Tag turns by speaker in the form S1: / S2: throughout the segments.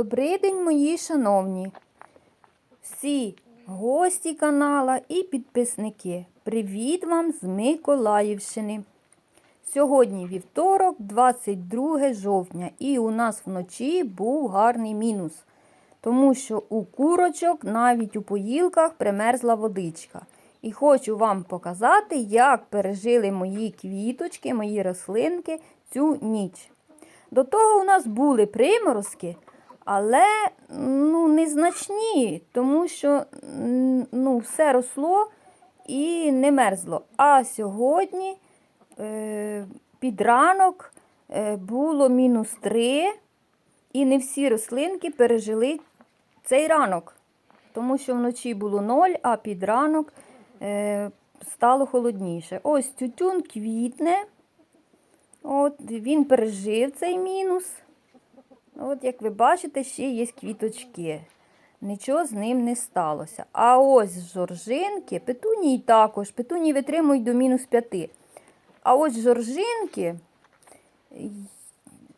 S1: Добрий день, мої шановні, всі гості канала і підписники. Привіт вам з Миколаївщини. Сьогодні вівторок, 22 жовтня, і у нас вночі був гарний мінус, тому що у курочок навіть у поїлках примерзла водичка. І хочу вам показати, як пережили мої квіточки, мої рослинки цю ніч. До того у нас були приморозки, але ну, незначні, тому що ну, все росло і не мерзло. А сьогодні е, під ранок е, було мінус 3, і не всі рослинки пережили цей ранок, тому що вночі було 0, а під ранок е, стало холодніше. Ось тютюн квітне. От, він пережив цей мінус. От, як ви бачите, ще є квіточки. Нічого з ним не сталося. А ось жоржинки, петунії також. Петунії витримують до мінус 5. А ось жоржинки,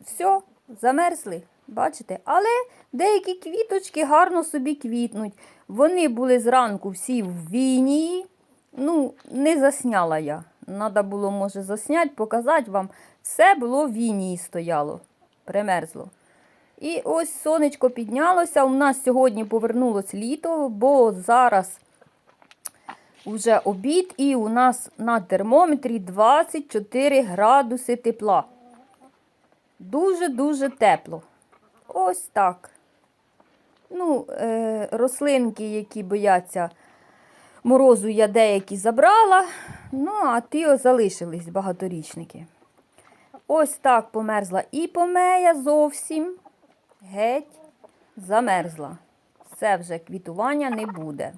S1: все, замерзли. Бачите? Але деякі квіточки гарно собі квітнуть. Вони були зранку всі в вінії. Ну, не засняла я. Надо було, може, засняти, показати вам. Все було в вінії стояло, примерзло. І ось сонечко піднялося. У нас сьогодні повернулось літо, бо зараз вже обід, і у нас на термометрі 24 градуси тепла. Дуже-дуже тепло. Ось так. Ну, е, рослинки, які бояться морозу, я деякі забрала. Ну, а ті залишились багаторічники. Ось так померзла і помея зовсім. Геть замерзла. Це вже квітування не буде.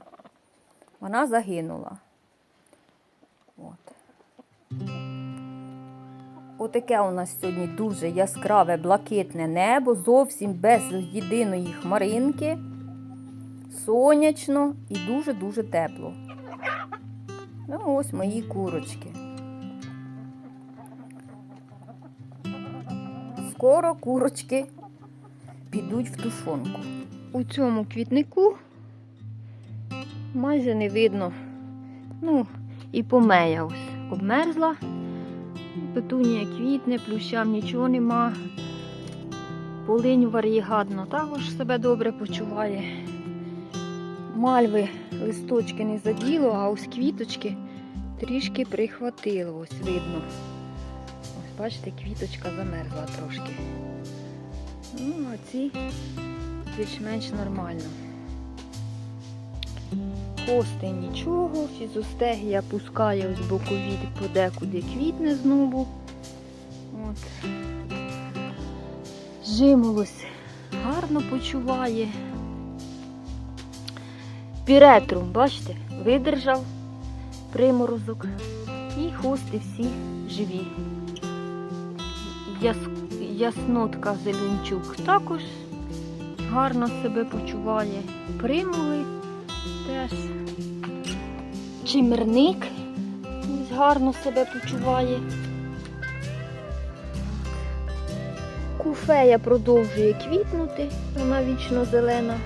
S1: Вона загинула. От. Отаке у нас сьогодні дуже яскраве блакитне небо, зовсім без єдиної хмаринки. Сонячно і дуже-дуже тепло. Ну, ось мої курочки. Скоро курочки підуть в тушонку. У цьому квітнику майже не видно. Ну, і помея ось обмерзла. Петунія квітне, плющам нічого нема. Полинь варігадно також себе добре почуває. Мальви листочки не заділо, а ось квіточки трішки прихватило, ось видно. Ось бачите, квіточка замерзла трошки. Ну, а ці більш-менш нормально. Хости нічого, фізостегія пускає ось бокові подекуди квітне знову. От. Жимолось гарно почуває. Піретрум, бачите, видержав приморозок. І хости всі живі. Яс... Яснотка Зеленчук також гарно себе почуває. Примули теж. Чимерник гарно себе почуває. Куфея продовжує квітнути, вона вічно зелена.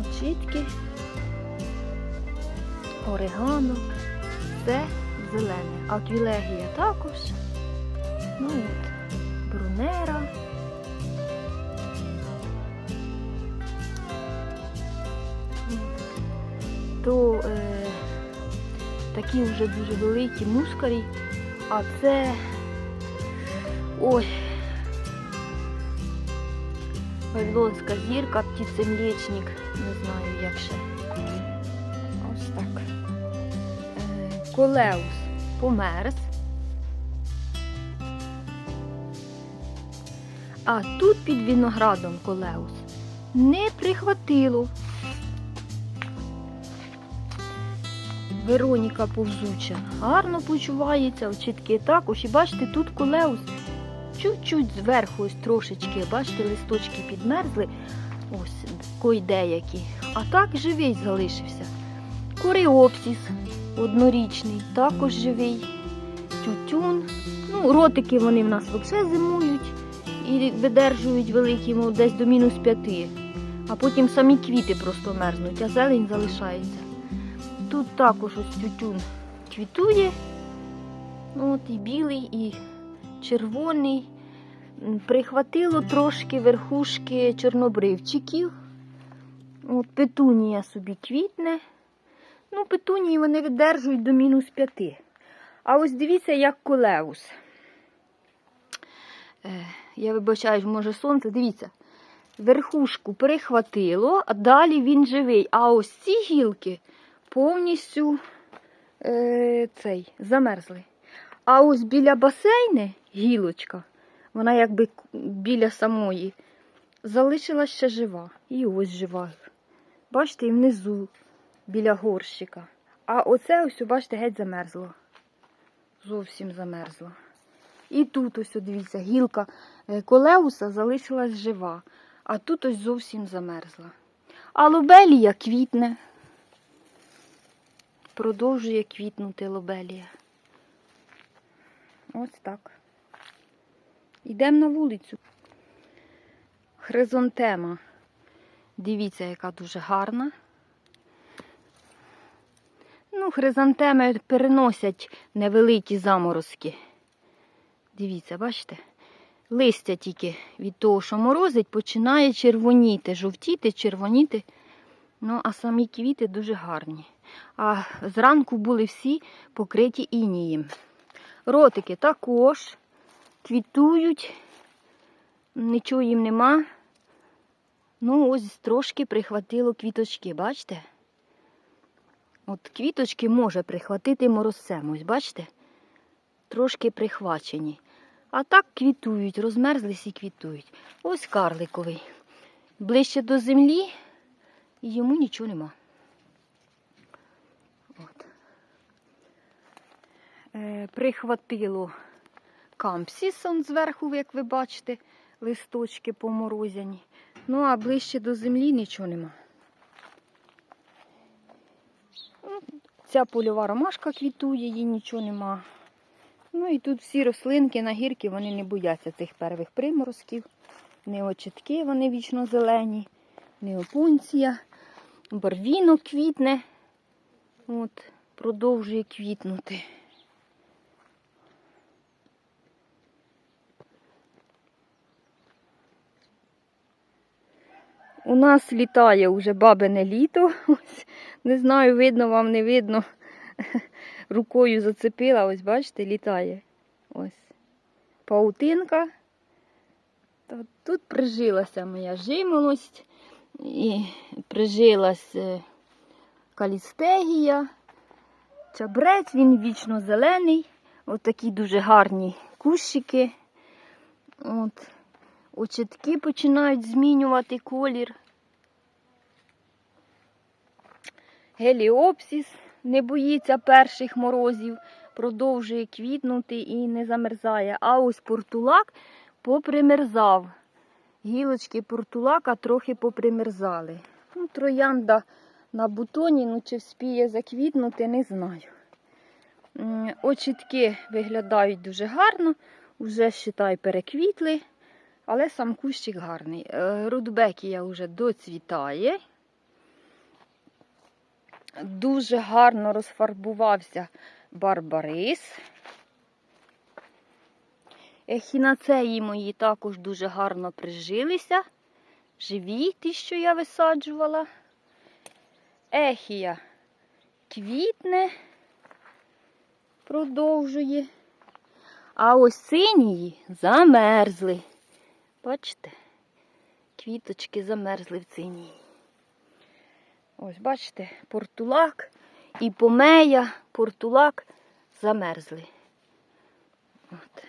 S1: Очітки, орегано, все зелене. А квілегія також. Ну от, брунера. То е, такі вже дуже великі мускарі, а це ой, Вавилонська зірка, птицемлечник, не знаю як ще. Ось так. Е, Колеус померз. А тут під виноградом колеус не прихватило. Вероніка повзуча гарно почувається, очітки також. І бачите, тут колеус чуть-чуть зверху ось трошечки, бачите, листочки підмерзли, ось кой деякі. А так живий залишився. Коріопсіс однорічний, також живий. Тютюн. Ну, ротики вони в нас взагалі зимують. І видержують великі, мов десь до мінус 5. А потім самі квіти просто мерзнуть, а зелень залишається. Тут також ось тютюн квітує. Ну, От і білий, і червоний. Прихватило трошки верхушки чорнобривчиків. От петунія собі квітне. Ну, петунії вони видержують до мінус 5. А ось дивіться, як колеус. Я вибачаю, може сонце, дивіться. Верхушку перехватило, а далі він живий. А ось ці гілки повністю е, цей, замерзли. А ось біля басейни гілочка, вона якби біля самої, залишилась ще жива. І ось жива. Бачите, і внизу, біля горщика. А оце ось, бачите, геть замерзло. Зовсім замерзло. І тут ось, дивіться, гілка е, колеуса залишилась жива, а тут ось зовсім замерзла. А лобелія квітне. Продовжує квітнути лобелія. Ось так. Йдемо на вулицю. Хризантема. Дивіться, яка дуже гарна. Ну, хризантеми переносять невеликі заморозки. Дивіться, бачите? Листя тільки від того, що морозить, починає червоніти, жовтіти, червоніти. Ну, а самі квіти дуже гарні. А зранку були всі покриті інієм. Ротики також квітують, нічого їм нема. Ну, ось трошки прихватило квіточки, бачите? От квіточки може прихватити морозцем, ось бачите? Трошки прихвачені. А так квітують, розмерзлись і квітують. Ось карликовий. Ближче до землі і йому нічого нема. От. Е, прихватило кампсісон зверху, як ви бачите, листочки поморозяні. Ну, а ближче до землі нічого нема. Ця польова ромашка квітує, їй нічого нема. Ну і тут всі рослинки на гірки, вони не бояться цих первих приморозків. Не очітки, вони вічно зелені, не опунція, барвінок квітне. От, продовжує квітнути. У нас літає уже бабине літо. Ось, не знаю, видно вам, не видно. Рукою зацепила, ось бачите, літає. Ось. Паутинка. Та Тут прижилася моя жимолость і прижилась калістегія. Чабрець, він вічно зелений. Ось такі дуже гарні кущики. От. Очітки починають змінювати колір. Геліопсіс не боїться перших морозів, продовжує квітнути і не замерзає. А ось портулак попримерзав. Гілочки портулака трохи попримерзали. Ну, троянда на бутоні, ну чи вспіє заквітнути, не знаю. Очітки виглядають дуже гарно, вже, считай, переквітли, але сам кущик гарний. Е, Рудбекія вже доцвітає. Дуже гарно розфарбувався барбарис. Ехінацеї мої також дуже гарно прижилися. Живі ті, що я висаджувала. Ехія квітне, продовжує. А ось синії замерзли. Бачите? Квіточки замерзли в цинії. Ось, бачите, портулак і помея, портулак замерзли. От.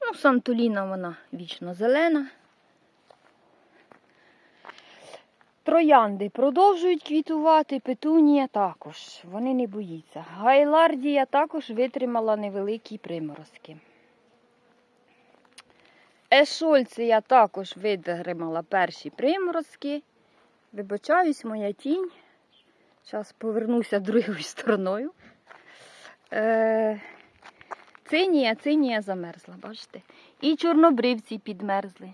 S1: Ну, Сантуліна вона вічно зелена. Троянди продовжують квітувати, петунія також. Вони не боїться. Гайлардія також витримала невеликі приморозки. Ешольція також витримала перші приморозки. Вибачаюсь, моя тінь. Зараз повернуся другою стороною. Е, цинія, цинія замерзла, бачите? І чорнобривці підмерзли.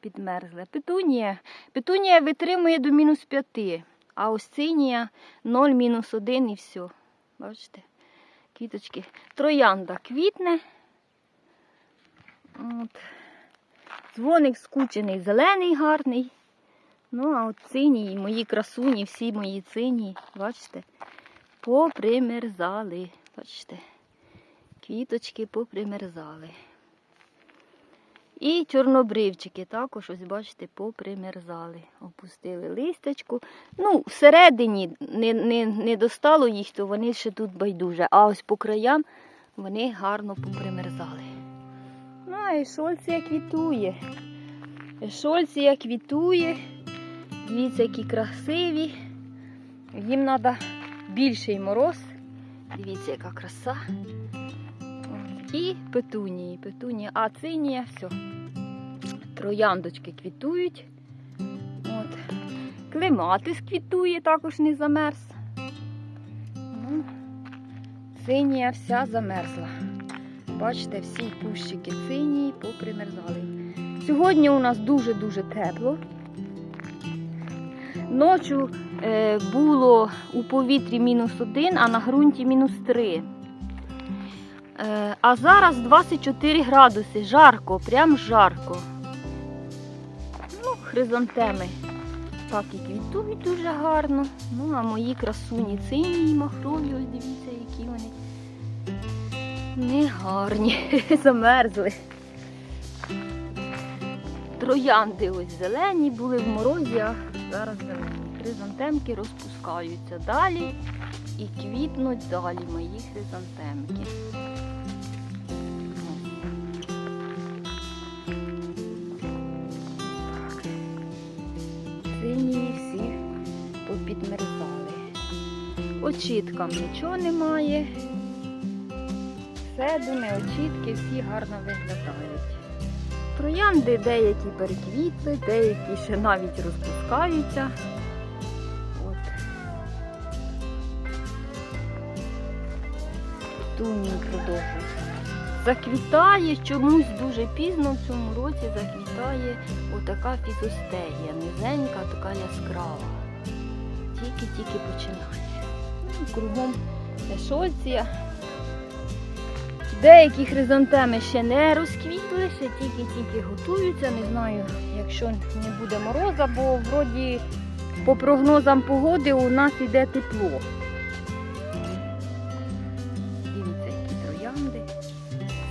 S1: Підмерзли. Петунія. Петунія витримує до мінус 5, а ось цинія 0, мінус 1 і все. Бачите? Квіточки. Троянда квітне. От. Дзвоник скучений, зелений, гарний. Ну, а от цинії, мої красуні, всі мої цинії, бачите, попримерзали. Бачите, квіточки попримерзали. І чорнобривчики також, ось бачите, попримерзали. Опустили листочку. Ну, всередині не, не, не достало їх, то вони ще тут байдуже. А ось по краям вони гарно попримерзали. Ну, а ешольція квітує. Ешольція квітує. Дивіться, які красиві. Їм треба більший мороз. Дивіться, яка краса. І петунії. Петунія, а цинія, все. Трояндочки квітують. От. Клематис квітує, також не замерз. Ну, цинія вся замерзла. Бачите, всі кущики цинії попримерзали. Сьогодні у нас дуже-дуже тепло. Ночі е, було у повітрі мінус 1, а на ґрунті мінус 3. Е, а зараз 24 градуси. Жарко, прям жарко. Ну, хризантеми так і квітують дуже гарно. Ну, а мої красуні сині махрові, ось дивіться, які вони негарні, замерзли. Троянди ось зелені були в морозі, зараз зелені. Хризантемки розпускаються далі і квітнуть далі мої хризантемки. Сині всі попідмерзали. Очіткам нічого немає. Седуни, очітки всі гарно виглядають. Троянди деякі переквітли, деякі ще навіть розпускаються. От. Туні продовжується. Заквітає чомусь дуже пізно в цьому році заквітає отака фізостегія, низенька, така яскрава. Тільки-тільки починає. Ну, Кругом ешольція. Деякі хризантеми ще не розквітли, ще тільки-тільки готуються. Не знаю, якщо не буде мороза, бо вроді по прогнозам погоди у нас йде тепло. Дивіться, які троянди.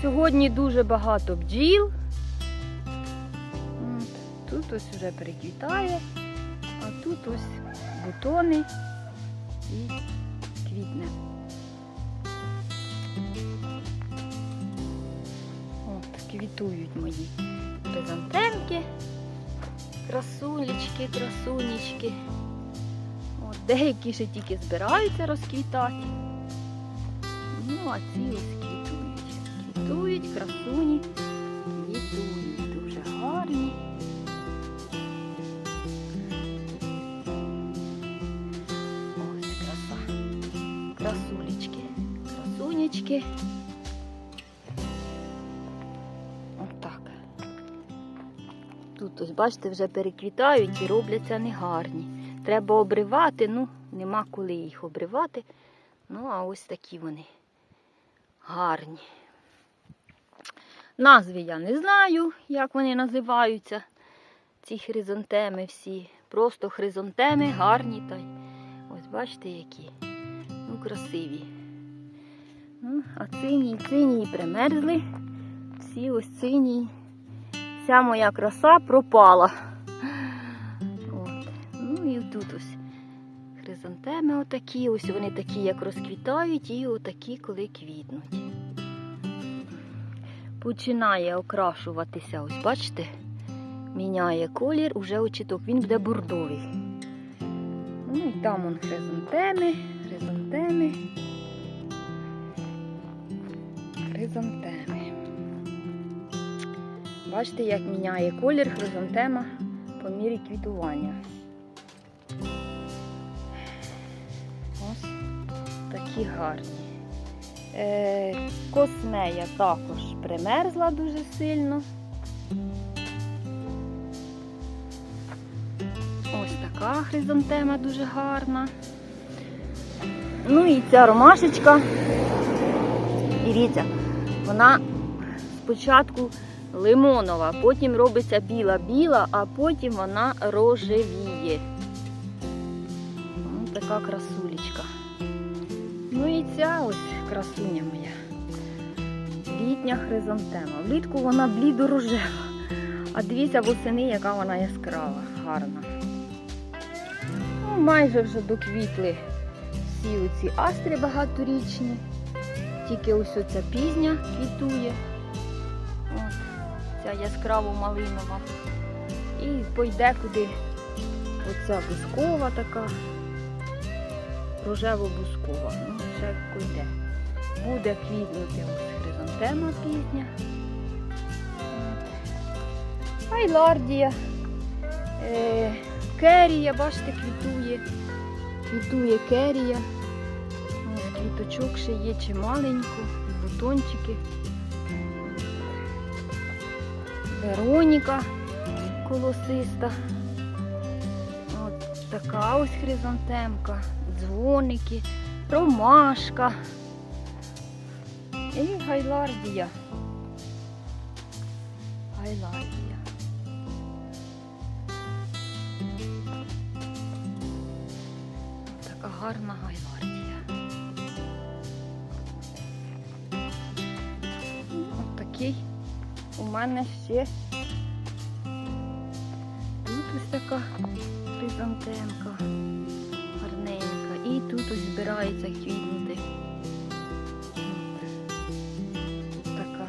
S1: Сьогодні дуже багато бджіл. Тут ось вже переквітає, а тут ось бутони і квітне. Квітують мої хризантемки, красулечки, красунечки. От, деякі ще тільки збираються розквітати. Ну, а ці ось квітують. Квітують, красуні, квітують. Дуже гарні. Ось краса. Красулечки, красунечки. Ось, бачите, вже переквітають і робляться негарні. Треба обривати, ну, нема коли їх обривати. Ну, а ось такі вони гарні. Назви я не знаю, як вони називаються. Ці хризантеми всі. Просто хризантеми гарні. Та й ось бачите, які. Ну, красиві. Ну, а цині, цині примерзли. Всі ось цині. Вся моя краса пропала. От. Ну і тут ось хризантеми отакі, ось вони такі, як розквітають, і отакі, коли квітнуть. Починає окрашуватися, ось бачите, міняє колір, уже очіток, він буде бордовий. Ну і там он хризантеми, хризантеми, хризантеми. Бачите, як міняє колір хризантема по мірі квітування. Ось такі гарні. Е, Космея також примерзла дуже сильно. Ось така хризантема дуже гарна. Ну і ця ромашечка. Дивіться, вона спочатку лимонова, потім робиться біла-біла, а потім вона рожевіє. Ось така красулечка. Ну і ця ось красуня моя. Літня хризантема. Влітку вона блідо-рожева. А дивіться восени, яка вона яскрава, гарна. Ну, майже вже доквітли всі оці астри багаторічні. Тільки ось оця пізня квітує. Ця яскраво малинова. І пойде куди оця бускова така. Рожево-бускова. Ну, ще куди. Буде квітнути ось хризантема пізня. Айлардія. Е, керія, бачите, квітує. Квітує керія. Квіточок ще є чималенько, бутончики. Вероніка колосиста. От така ось хризантемка, дзвоники, ромашка і гайлардія. Гайлардія. Така гарна гайлардія. Мене ще тут ось така хризантемка гарненька. І тут ось збирається квітнути. Така.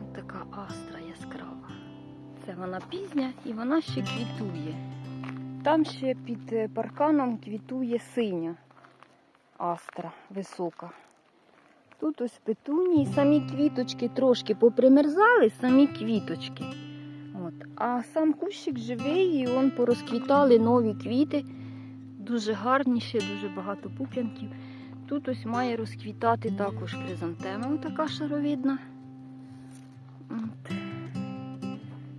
S1: От така астра яскрава. Це вона пізня і вона ще квітує. Там ще під е, парканом квітує синя астра висока. Тут ось петунії, самі квіточки трошки попримерзали, самі квіточки. От. А сам кущик живий, і он порозквітали нові квіти. Дуже гарні, ще дуже багато пуп'янків. Тут ось має розквітати також хризантема, така шаровидна. От.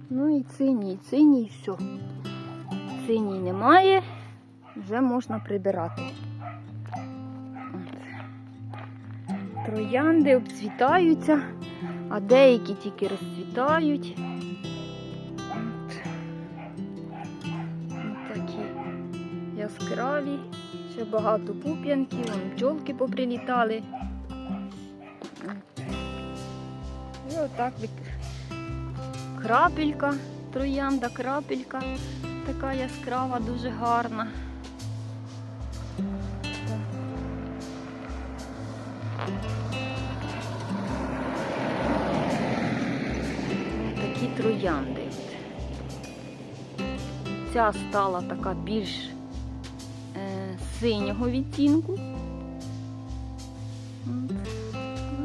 S1: Ну і циній, циній, все. Циній немає, вже можна прибирати. Троянди обцвітаються, а деякі тільки розцвітають. От такі яскраві, ще багато пуп'янків, бджолки поприлітали. І отак крапелька, троянда, крапелька, така яскрава, дуже гарна. Такі троянди. Ця стала така більш е, синього відтінку.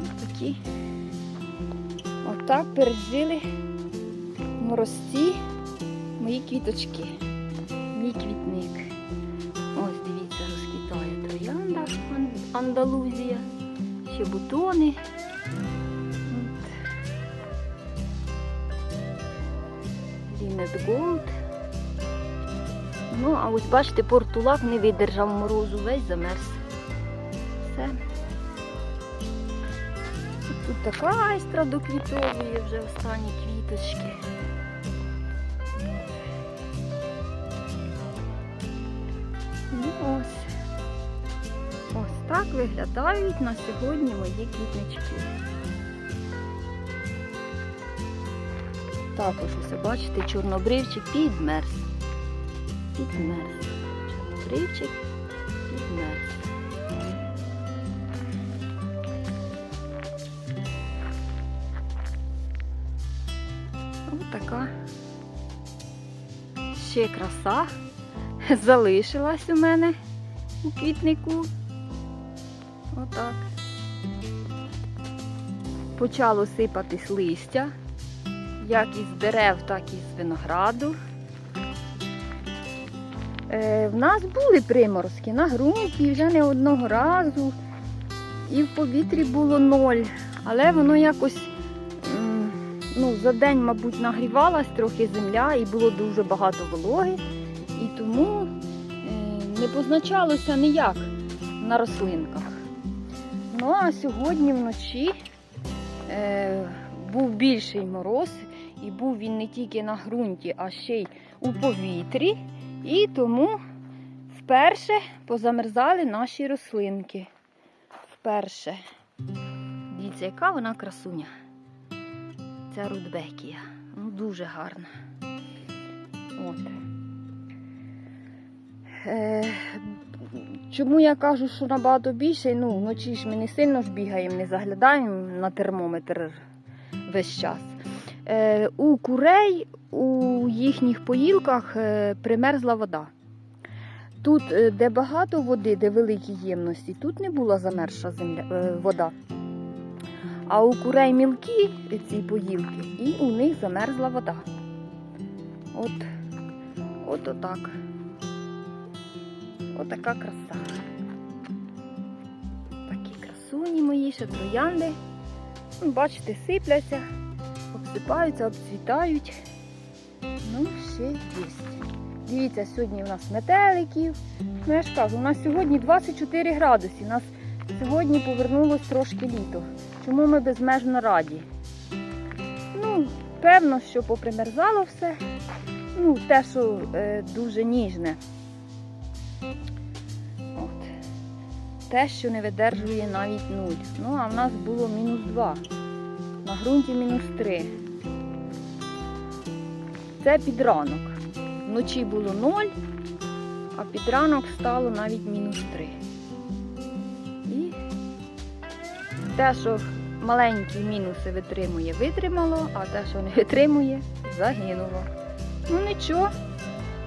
S1: Ось такі. Отак пережили морозці мої квіточки. Мій квітник. Ось дивіться, розквітає троянда Андалузія. Ще бутони. Лінет Голд. Ну, а ось бачите, портулак не видержав морозу, весь замерз. Все. Тут така айстра доквітовує вже останні квіточки. Так виглядають на сьогодні мої квітнички. Також ось бачите, чорнобривчик підмерз. Підмерз. Чорнобривчик підмерз. Ось така ще краса залишилась у мене у квітнику. Отак. Почало сипатись листя, як із дерев, так і з винограду. Е, в нас були приморозки на ґрунті вже не одного разу. І в повітрі було ноль. Але воно якось ну, за день, мабуть, нагрівалась трохи земля і було дуже багато вологи. І тому е, не позначалося ніяк на рослинках. Ну а сьогодні вночі е, був більший мороз, і був він не тільки на ґрунті, а ще й у повітрі. І тому вперше позамерзали наші рослинки. Вперше. Дивіться, яка вона красуня. Ця рудбекія. Ну, дуже гарна. От. Е, чому я кажу, що набагато більше? Ну, вночі ж ми не сильно ж бігаємо, не заглядаємо на термометр весь час. Е, у курей у їхніх поїлках е, примерзла вода. Тут, е, де багато води, де великі ємності, тут не була замерзша земля, е, вода. А у курей мілкі ці поїлки, і у них замерзла вода. От, от отак. Отака краса. Такі красуні мої, ще троянди. Ну, Бачите, сипляться, обсипаються, обцвітають. Ну, ще є. Дивіться, сьогодні у нас метеликів. Ну, я ж кажу, у нас сьогодні 24 градуси. У нас сьогодні повернулось трошки літо. Чому ми безмежно раді? Ну, певно, що попримерзало все. Ну, те, що е, дуже ніжне. Те, що не видержує навіть нуль. Ну, а в нас було мінус 2. На ґрунті мінус 3. Це під ранок. Вночі було 0, а під ранок стало навіть мінус 3. І те, що маленькі мінуси витримує, витримало, а те, що не витримує, загинуло. Ну нічого,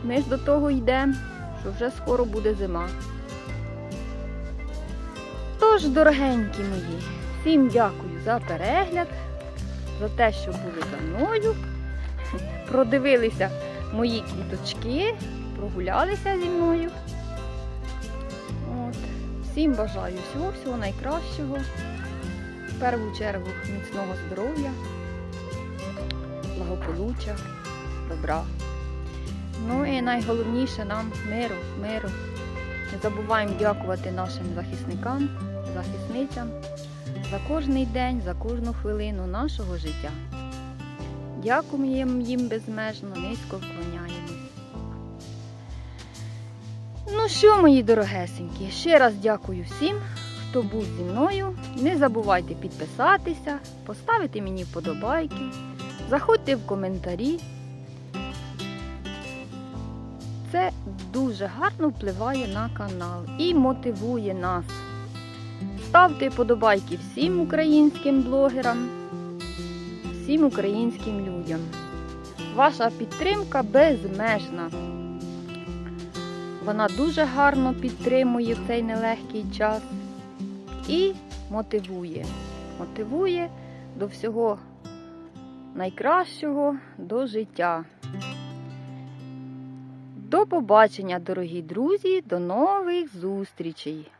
S1: ми ж до того йдемо, що вже скоро буде зима. Тож, дорогенькі мої, всім дякую за перегляд, за те, що були за мною. Продивилися мої квіточки, прогулялися зі мною. От. Всім бажаю всього, всього найкращого. В першу чергу міцного здоров'я, благополуччя, добра. Ну і найголовніше нам миру, миру. Не забуваємо дякувати нашим захисникам, захисницям за кожний день, за кожну хвилину нашого життя. Дякуємо їм безмежно, низько вклоняємось. Ну що, мої дорогесенькі, ще раз дякую всім, хто був зі мною. Не забувайте підписатися, поставити мені вподобайки, заходьте в коментарі. Це дуже гарно впливає на канал і мотивує нас. Ставте вподобайки всім українським блогерам всім українським людям. Ваша підтримка безмежна. Вона дуже гарно підтримує цей нелегкий час і мотивує. Мотивує до всього найкращого, до життя. До побачення, дорогі друзі, до нових зустрічей!